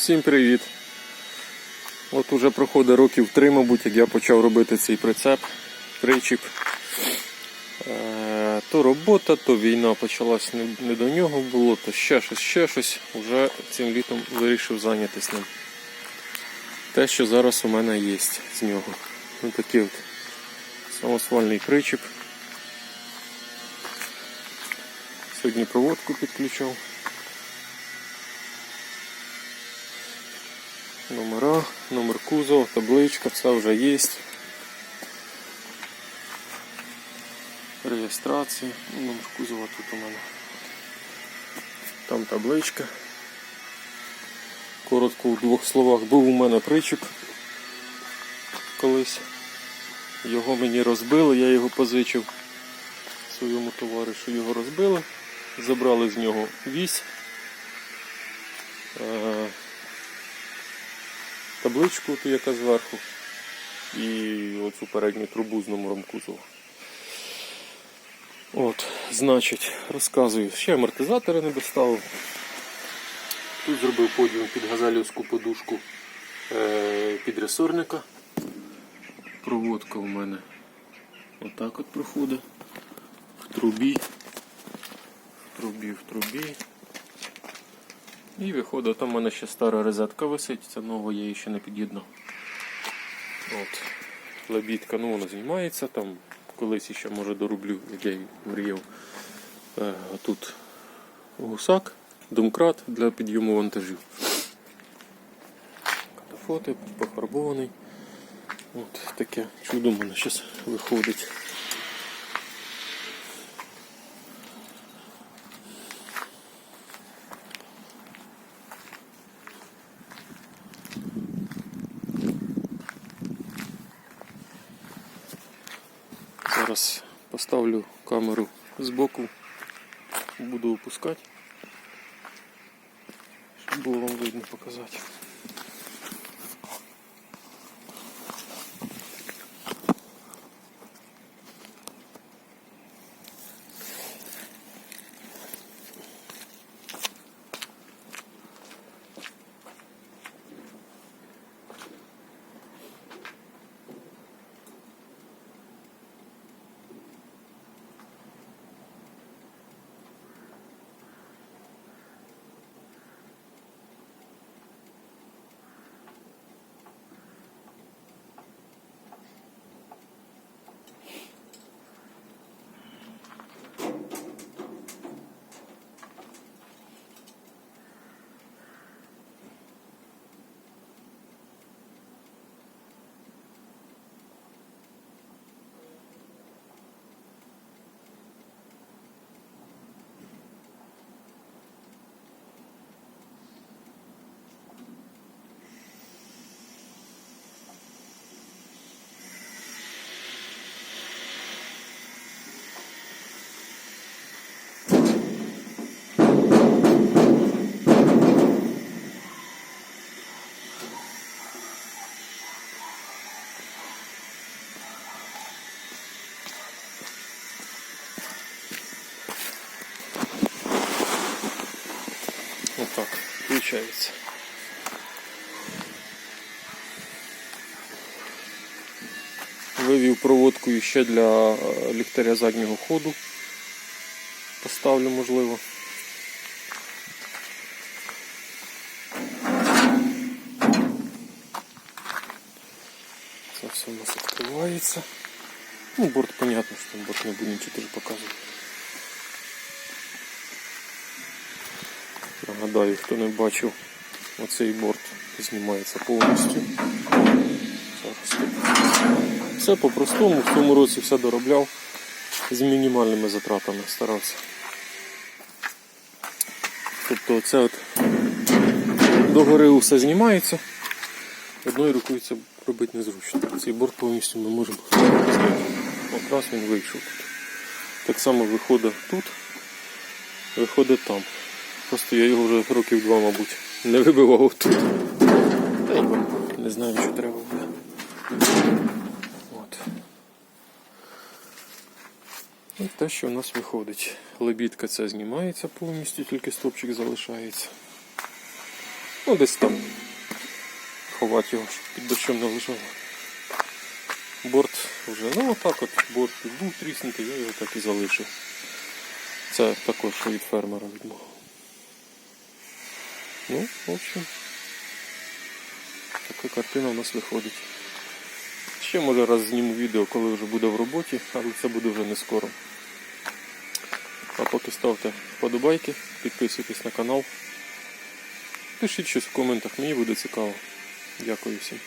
Всім привіт! От уже проходить років три, мабуть, як я почав робити цей прицеп, причіп. Е, то робота, то війна почалась не, до нього було, то ще щось, ще щось. Уже цим літом вирішив зайнятися ним. Те, що зараз у мене є з нього. Ось такий от самосвальний причіп. Сьогодні проводку підключав. Номера, номер кузова, табличка, все вже є. Реєстрація, номер кузова тут у мене. Там табличка. Коротко у двох словах був у мене причіп колись. Його мені розбили, я його позичив своєму товаришу, його розбили, забрали з нього вісь. Табличку, ту, яка зверху, і оцю передню трубу з номером кузова. От, значить, розказую, ще амортизатори не доставив. Тут зробив подіум під газелівську подушку е, під ресорника. Проводка у мене отак от проходить. В трубі, в трубі, в трубі. І виходить, там у мене ще стара розетка висить, це нову я її ще не під'єднав. От. Лебідка, ну вона знімається, там колись ще може дороблю, як я мріяв. Е, тут гусак, домкрат для підйому вантажів. Катафоти, пофарбований. От таке чудо в мене зараз виходить. Зараз поставлю камеру збоку, буду опускати, щоб було вам видно показати. Так получается. Вивів проводку ще для е, ліхтаря заднього ходу. Поставлю можливо. Це все у нас відкривається. Ну, борт понятно, що там борт не буде нічого теж показувати. Нагадаю, хто не бачив, оцей борт знімається повністю. Все по-простому, в цьому році все доробляв з мінімальними затратами старався. Тобто це от догори все знімається, одною рукою це робити незручно. Цей борт повністю ми можемо зняти. Якраз він вийшов тут. Так само виходить тут, виходить там. Просто я його вже років два, мабуть, не вибивав тут. Та й вам не знаю, що треба буде. От. І те, що в нас виходить. Лебідка ця знімається повністю, тільки стопчик залишається. Ну, десь там ховати його, щоб під дощом не лежало. Борт вже, ну отак от борт був тріснутий, я його так і залишив. Це також від фермера від мого. Ну, в общем, така картина у нас виходить. Ще може раз зніму відео, коли вже буде в роботі, але це буде вже не скоро. А поки ставте вподобайки, підписуйтесь на канал. Пишіть щось в коментах, мені буде цікаво. Дякую всім.